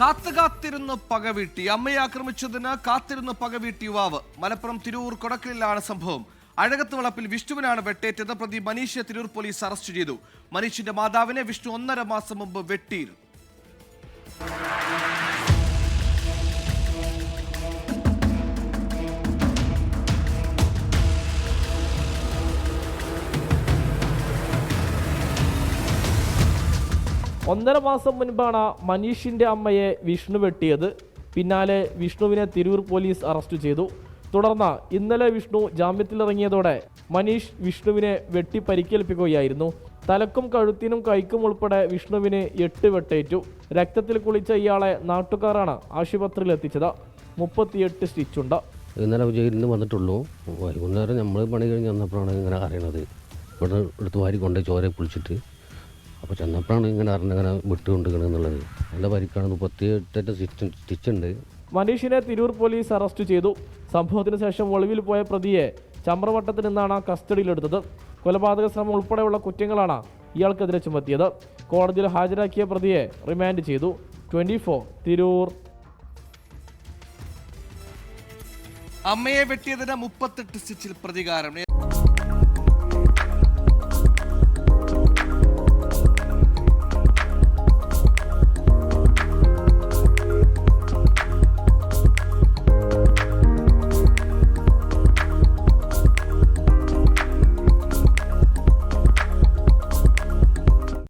കാത്തു കാത്തിരുന്ന് പകവീട്ടി. അമ്മയെ ആക്രമിച്ചതിന് കാത്തിരുന്ന് പകവീട്ടി യുവാവ്. മലപ്പുറം തിരൂർ കൊടക്കലിലാണ് സംഭവം. അഴകത്ത് വളപ്പിൽ വിഷ്ണുവിനാണ് വെട്ടേറ്റത്. പ്രതി മനീഷെ തിരൂർ പോലീസ് അറസ്റ്റ് ചെയ്തു. മനീഷിന്റെ മാതാവിനെ വിഷ്ണു ഒന്നര മാസം മുമ്പ് വെട്ടിയിരുന്നു. ഒന്നര മാസം മുൻപാണ് മനീഷിന്റെ അമ്മയെ വിഷ്ണു വെട്ടിയത്. പിന്നാലെ വിഷ്ണുവിനെ തിരൂർ പോലീസ് അറസ്റ്റ് ചെയ്തു. തുടർന്ന് ഇന്നലെ വിഷ്ണു ജാമ്യത്തിലിറങ്ങിയതോടെ മനീഷ് വിഷ്ണുവിനെ വെട്ടി പരിക്കേൽപ്പിക്കുകയായിരുന്നു തലക്കും കഴുത്തിനും കൈക്കും ഉൾപ്പെടെ വിഷ്ണുവിന് എട്ട് വെട്ടേറ്റു. രക്തത്തിൽ കുളിച്ച ഇയാളെ നാട്ടുകാരാണ് ആശുപത്രിയിൽ എത്തിച്ചത് മുപ്പത്തിയെട്ട് സ്റ്റിച്ചുണ്ട്. ഇന്നലെ നിന്ന് വന്നിട്ടുള്ളൂ. വൈകുന്നേരം നമ്മൾ പണി കഴിഞ്ഞ് വന്നപ്പോഴാണ് ഇങ്ങനെ അറിയണത്. ഇവിടെ എടുത്ത് വാരി കൊണ്ട് ചോര കുളിച്ചിട്ട്. അപ്പോൾ ചെന്നപ്പോഴാണ് ഇങ്ങനെ അറിഞ്ഞ ഇങ്ങനെ വിട്ടുകൊണ്ടിരിക്കണമെന്നുള്ളത് നല്ല പരിക്കാണ്. മുപ്പത്തിയെട്ട് സ്റ്റിച്ച് സ്റ്റിച്ചുണ്ട് മനീഷിനെ തിരൂർ പോലീസ് അറസ്റ്റ് ചെയ്തു. സംഭവത്തിന് ശേഷം ഒളിവിൽ പോയ പ്രതിയെ ചമ്രവട്ടത്തിൽ നിന്നാണ് കസ്റ്റഡിയിലെടുത്തത്. കൊലപാതക ശ്രമം ഉൾപ്പെടെയുള്ള കുറ്റങ്ങളാണ് ഇയാൾക്കെതിരെ ചുമത്തിയത്. കോടതിയിൽ ഹാജരാക്കിയ പ്രതിയെ റിമാൻഡ് ചെയ്തു. ട്വന്റി തിരൂർ. അമ്മയെ വെട്ടിയതിന് മുപ്പത്തെട്ട് സ്റ്റിച്ചിൽ പ്രതികാരം.